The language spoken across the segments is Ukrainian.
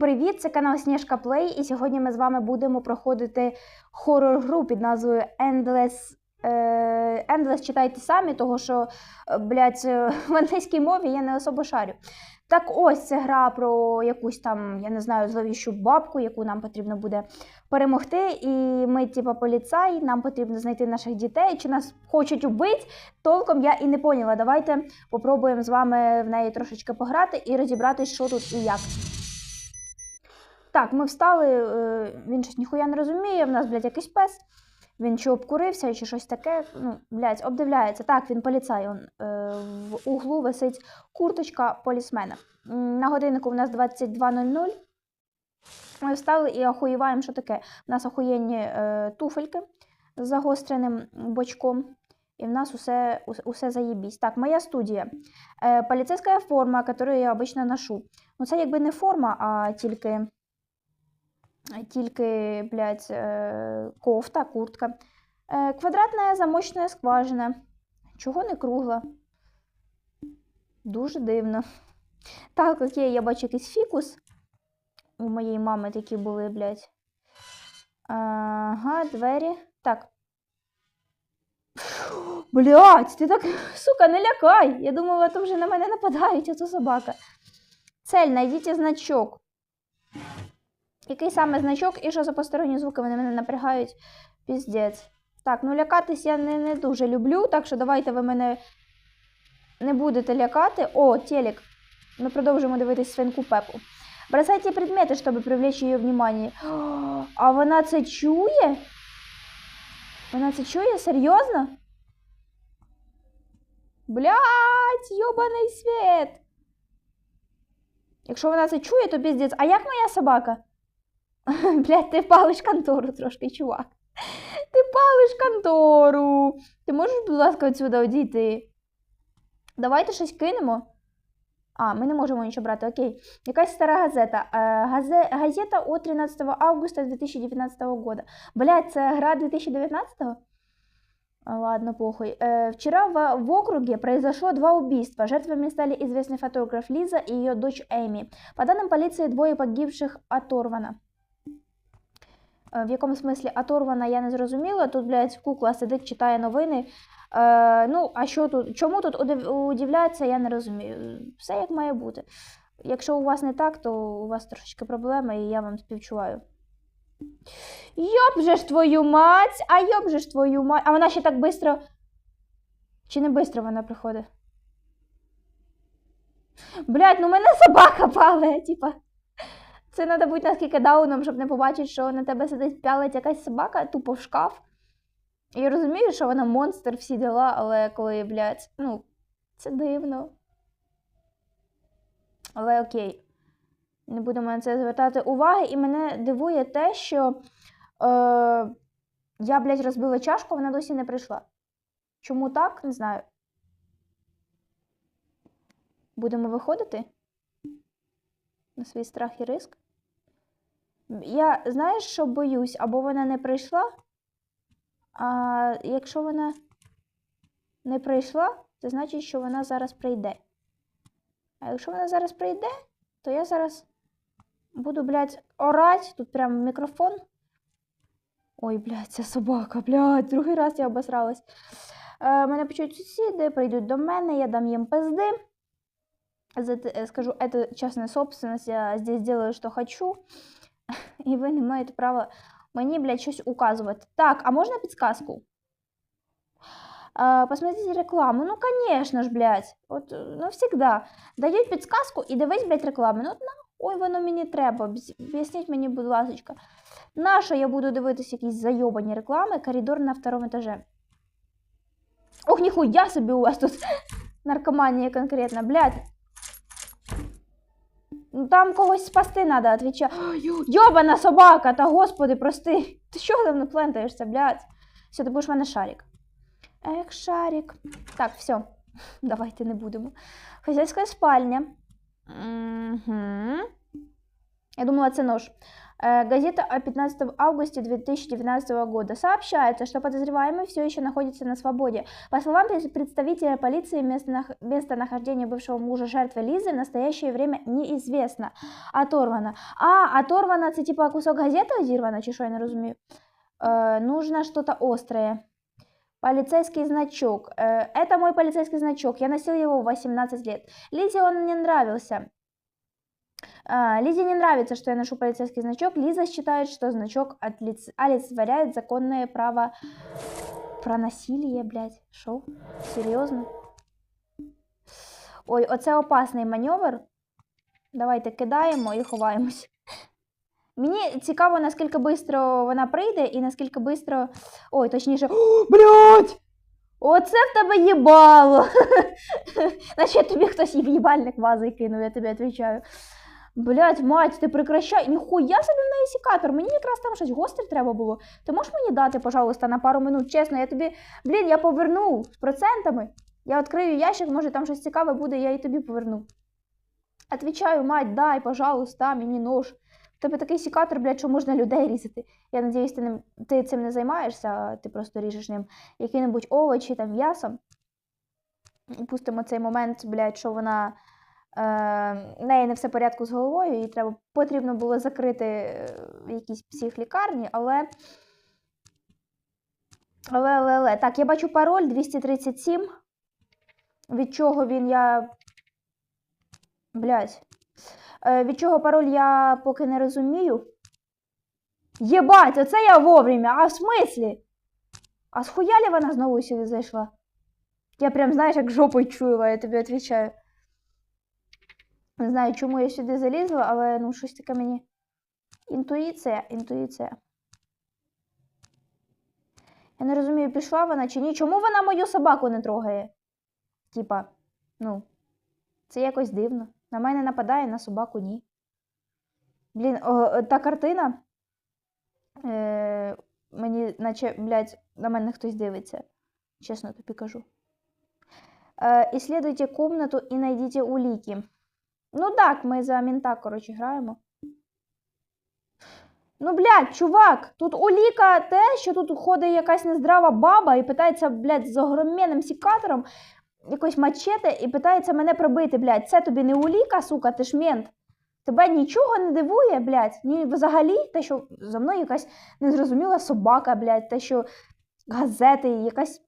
привіт! Це канал Сніжка Плей, і сьогодні ми з вами будемо проходити хорор-гру під назвою Endless. е, Endless читайте самі, того що, е, блядь, е, в англійській мові я не особо шарю. Так ось це гра про якусь там, я не знаю, зловіщу бабку, яку нам потрібно буде перемогти. І ми, типа, поліцай, нам потрібно знайти наших дітей. Чи нас хочуть убити? Толком я і не поняла. Давайте попробуємо з вами в неї трошечки пограти і розібратись, що тут і як. Так, ми встали, е, він щось ніхуя не розуміє, в нас, блядь, якийсь пес. Він чи обкурився, чи щось таке. Ну, блядь, обдивляється. Так, він поліцай. Он, е, в углу висить курточка полісмена. На годиннику у нас 22.00. Ми встали і охуєваємо, що таке. У нас охуєнні е, туфельки з загостреним бочком. І в нас усе, усе, заєбісь. Так, моя студія. Поліцейська форма, яку я обично ношу. Ну, це якби не форма, а тільки, тільки блядь, е, кофта, куртка. Е, квадратна замочна скважина. Чого не кругла? Дуже дивно. Так, окей, я бачу якийсь фікус. У моєї мами такі були, блядь. Ага, двері. Так. Блядь, ти так, сука, не лякай. Я думала, то вже на мене нападають, ото собака. Цель, найдіть значок. Який саме значок і що за посторонні звуки вони мене напрягають? Піздець. Так, ну лякатись я не, не дуже люблю, так що давайте ви мене не будете лякати. О, телек. Ми продовжуємо дивитись свинку Пепу. Бросайте предмети, щоб привлечь її внимание. А вона це чує? Вона це чує? Серйозно? Блять, йобаний світ. Якщо вона це чує, то піздець. А як моя собака? Блять, ти палиш контору трошки, чувак. Ти палиш контору. Ти можеш, будь ласка, відсюди одійти? Давайте щось кинемо. А, ми не можемо нічого брати, окей. Якась стара газета. Е, газе, газета от 13 августа 2019 года. Блять, це гра 2019-го? А, Ладно, похуй. Э, вчера в, в округе произошло два убийства. Жертвами стали известный фотограф Лиза и ее дочь Эми. По данным полиции, двое погибших оторвано. Е, В якому смислі оторвана, я не зрозуміла. Тут, блядь, кукла сидить, читає новини. Е, ну, а що тут? Чому тут удивляється, я не розумію. Все як має бути. Якщо у вас не так, то у вас трошечки проблеми, і я вам співчуваю. Йоп же ж твою мать! А йоп же ж твою мать! А вона ще так швидко. Чи не швидко вона приходить? Блять, ну мене собака пале, типа. Це треба бути наскільки дауном, щоб не побачити, що на тебе сидить пялить якась собака тупо в шкаф. І розумію, що вона монстр, всі діла, але коли, блядь, ну, це дивно. Але окей. Не будемо на це звертати уваги. І мене дивує те, що е, я, блядь, розбила чашку, вона досі не прийшла. Чому так? Не знаю. Будемо виходити на свій страх і риск. Я знаєш, що боюсь, або вона не прийшла. А якщо вона не прийшла, це значить, що вона зараз прийде. А якщо вона зараз прийде, то я зараз буду, блядь, орать. Тут прям мікрофон. Ой, блядь, ця собака, блядь, другий раз я обосралась. Е, мене почують сусіди, прийдуть до мене, я дам їм пизди. Е, Скажу, это частная собственность, я здесь делаю, что хочу. І ви не маєте права мені, блядь, щось указувати. Так, а можна підсказку? А, посмотрите рекламу. Ну, конечно ж, блядь. От, е, ну, всегда. Дають підсказку і дивись, блядь, рекламу. Ну, от нахуй воно мені треба. Бз- Об'ясніть мені, будь ласка. Нащо я буду дивитися якісь зайобані реклами, коридор на второму етаже? Ох, ніхуя собі у вас тут наркоманія конкретно, блядь. Ну, Там когось спасти треба, відвічаю. Йобана собака, та господи, прости. Ти що за не плентаєшся, блядь? Все, ти будеш в мене шарик. Ех, шарик. Так, все. Давайте не будемо. Хазяйська спальня. Угу. Я думала, це нож. Э, Газета о 15 августе 2019 года сообщается, что подозреваемый все еще находится на свободе. По словам пред- представителя полиции, местонах- местонахождение бывшего мужа жертвы Лизы в настоящее время неизвестно. Оторвано. А, оторвано, це типа кусок газети одірвано, чи що я не розумію? Э, нужно что-то острое. Полицейский значок. Э, это мой полицейский значок. Я носил его в 18 лет. Лизе он не нравился. А, Лизе не нравится, что я ношу полицейский значок. Лиза считает, что значок отлиц- олицетворяет законное право про насилие, блядь. Шо? Серйозно? Ой, оце опасний маневр. Давайте кидаємо і ховаємось. Мені цікаво, наскільки швидко вона прийде і наскільки швидко. Ой, точніше. О, блядь! Оце в тебе їбало! Наче тобі хтось в їбальник вазою кинув, я тобі відповідаю. Блять, мать, ти прекращай. Ніхуя собі в неї секатор. Мені якраз там щось гостре треба було. Ти можеш мені дати, пожалуйста, на пару минут, чесно, я тобі. Блін, я поверну з процентами. Я відкрию ящик, може там щось цікаве буде, я і тобі поверну. Отвічаю, мать, дай, пожалуйста, мені нож. Тебе такий секатор, блядь, що можна людей різати. Я надіюсь, ти, ним, ти цим не займаєшся, ти просто ріжеш ним які-небудь овочі, там м'ясо. Пустимо цей момент, блядь, що вона. Е, в неї не все в порядку з головою, їй треба потрібно було закрити е, в якійсь психлікарні, але. Але, але, але. Так, я бачу пароль 237. Від чого він я. Блять. Е, від чого пароль я поки не розумію. Єбать, оце я вовремя. А в смислі? А схуялі вона знову сюди зайшла? Я прям, знаєш, як жопою чула, я тобі відповідаю. Не знаю, чому я сюди залізла, але ну щось таке мені. Інтуїція, інтуїція. Я не розумію, пішла вона чи ні. Чому вона мою собаку не трогає? Типа, ну, це якось дивно. На мене нападає, на собаку ні. Блін, о, о, та картина. Е, мені, наче, блядь, на мене хтось дивиться. Чесно тобі кажу. Е, исследуйте комнату і найдіть уліки. Ну так, ми за мінта, коротше, граємо. Ну, блядь, чувак, тут уліка те, що тут ходить якась нездрава баба і питається, блядь, з огроменним сікатором, якось мачете, і питається мене пробити, блядь. Це тобі не уліка, сука, ти ж мент. Тебе нічого не дивує, блядь, ні взагалі, те, що за мною якась незрозуміла собака, блядь, те, що газети, якась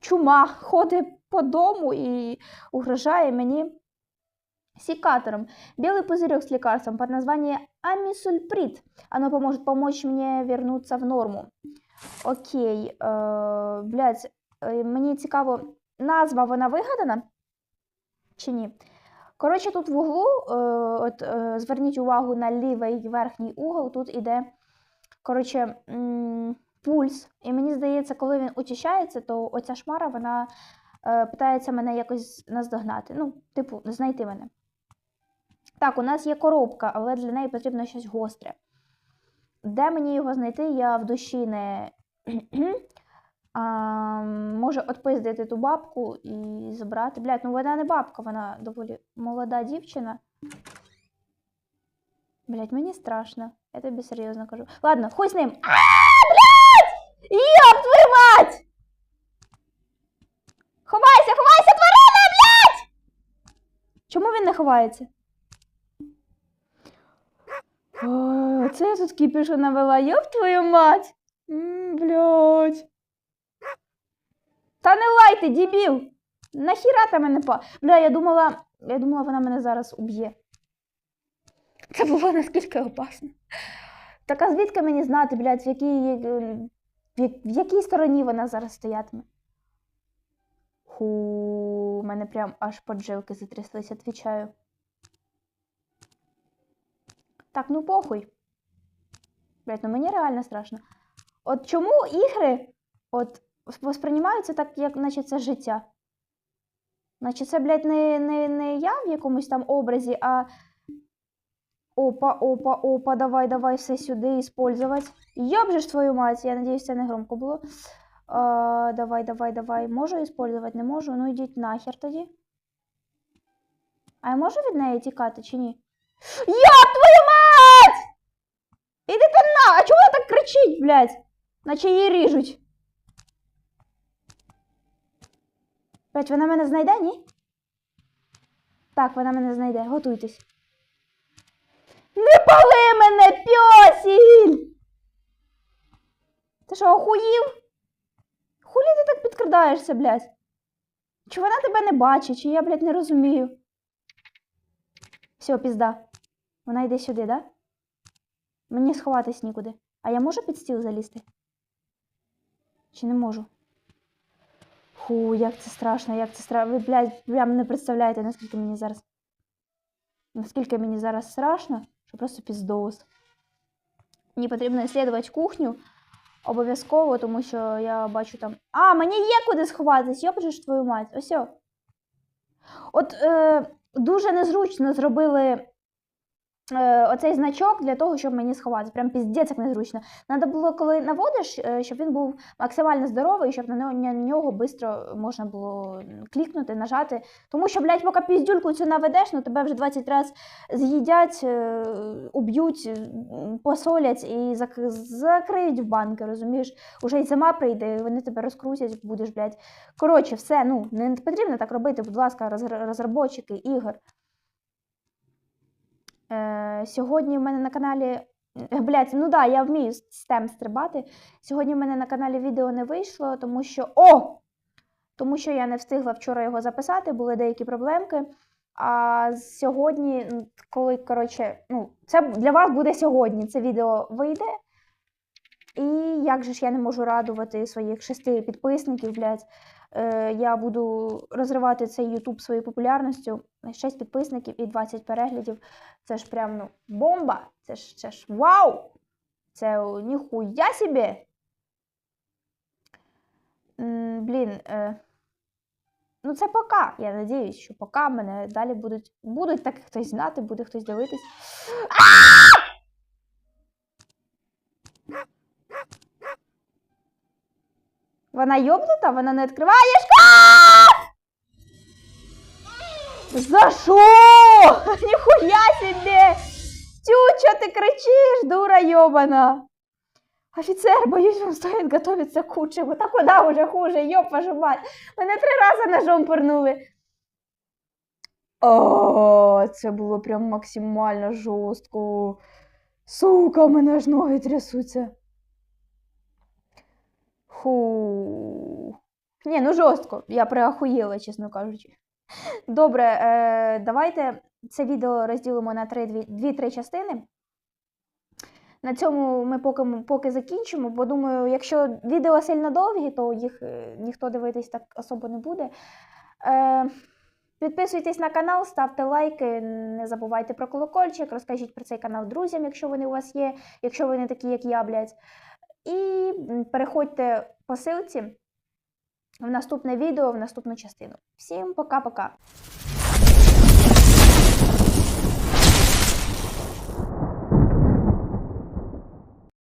чума ходить по дому і угрожає мені секатором. Белый пузырек с лекарством под названием амисульприт. Оно поможет помочь мне вернуться в норму. Окей, е, блядь, е, мені цікаво, назва вона вигадана чи ні? Коротше, тут в углу, е, от, е, зверніть увагу на лівий верхній угол, тут іде коротше, пульс. І мені здається, коли він очищається, то оця шмара вона е, питається мене якось наздогнати. Ну, типу, знайти мене. Так, у нас є коробка, але для неї потрібно щось гостре. Де мені його знайти, я в душі не а, може отпиздити ту бабку і забрати. Блядь, ну вона не бабка, вона доволі молода дівчина. Блядь, мені страшно. Я тобі серйозно кажу. Ладно, хуй з ним. А, блядь! Йоп, твою мать! Ховайся, ховайся, тварина, блядь! Чому він не ховається? Ой, Оце я тут кіпішу навела, йоп твою мать! М. Та не лайте, дебіл! Нахіра ти мене па. Бля, я думала, я думала, вона мене зараз уб'є. Це було наскільки опасно. Так а звідки мені знати, блядь, в якій, е, в якій стороні вона зараз стоятиме? Ху, у мене прям аж поджилки затряслися, відвічаю. Так, ну похуй. Блять, ну мені реально страшно. От чому ігри от восприймаються так, як наче це життя? Наче це, блядь, не, не, не я в якомусь там образі, а. Опа, опа, опа, давай, давай все сюди использовать. Йоб же ж твою мать, я надіюсь, це не громко було. А, давай, давай, давай. Можу использовать, не можу. Ну йдіть нахер тоді. А я можу від неї тікати чи ні? Йоп твою мать! Іди ти на! А чого вона так кричить, блядь? Наче її ріжуть. Блядь, вона мене знайде, ні? Так, вона мене знайде. Готуйтесь. Не пали мене, пьосіль! Ти що, охуїв? Хулі ти так підкрадаєшся, блядь? Чи вона тебе не бачить, чи я, блядь, не розумію? Все, пізда. Вона йде сюди, да? Мені сховатись нікуди. А я можу під стіл залізти? Чи не можу? Фу, як це страшно, як це страшно. Ви, блядь, прям не представляєте, наскільки мені зараз. Наскільки мені зараз страшно, що просто піздос. Мені потрібно ісследувати кухню обов'язково, тому що я бачу там. А, мені є куди сховатись, йопжи ж твою мать. Ось. От е, дуже незручно зробили оцей значок для того, щоб мені сховатися. Прям піздець як незручно. Надо було, коли наводиш, е, щоб він був максимально здоровий, щоб на нього, на нього швидко можна було клікнути, нажати. Тому що, блядь, поки піздюльку цю наведеш, ну тебе вже 20 разів з'їдять, е, уб'ють, е, посолять і зак- закриють в банки, розумієш? Уже й зима прийде, і вони тебе розкрутять, будеш, блядь. Коротше, все, ну, не потрібно так робити, будь ласка, розр- розробники ігор. Е, сьогодні в мене на каналі. Блять, ну да, я вмію з тем стрибати. Сьогодні в мене на каналі відео не вийшло, тому що. О! Тому що я не встигла вчора його записати, були деякі проблемки. А сьогодні, коли, коротше, ну, це для вас буде сьогодні, це відео вийде. І як же ж я не можу радувати своїх шести підписників, блядь. Е, я буду розривати цей YouTube своєю популярністю. 6 підписників і 20 переглядів. Це ж прям ну, бомба! Це ж, це ж вау! Це ніхуя собі! Блін, е, ну це пока. Я надіюсь, що пока мене далі будуть. Будуть так хтось знати, буде хтось дивитись. Вона йобнута, вона не відкриває шкаф! За що? Ніхуя собі! Тю, чо ти кричиш, дура йобана? Офіцер, боюсь, вам стоїть готовиться к худшему. Та куди уже хуже, йоп, вашу мать. Мене три рази ножом пырнули. О, це було прям максимально жорстко. Сука, у мене аж ноги трясуться. Фу. Ні, ну жорстко. Я приахуєла, чесно кажучи. Добре, е, давайте це відео розділимо на 2-3 частини. На цьому ми поки, поки закінчимо, бо думаю, якщо відео сильно довгі, то їх е, ніхто дивитись так особо не буде. Е, підписуйтесь на канал, ставте лайки, не забувайте про колокольчик, розкажіть про цей канал друзям, якщо вони у вас є, якщо ви не такі, як я, блядь. І переходьте по ссылці в наступне відео, в наступну частину. Всім пока-пока!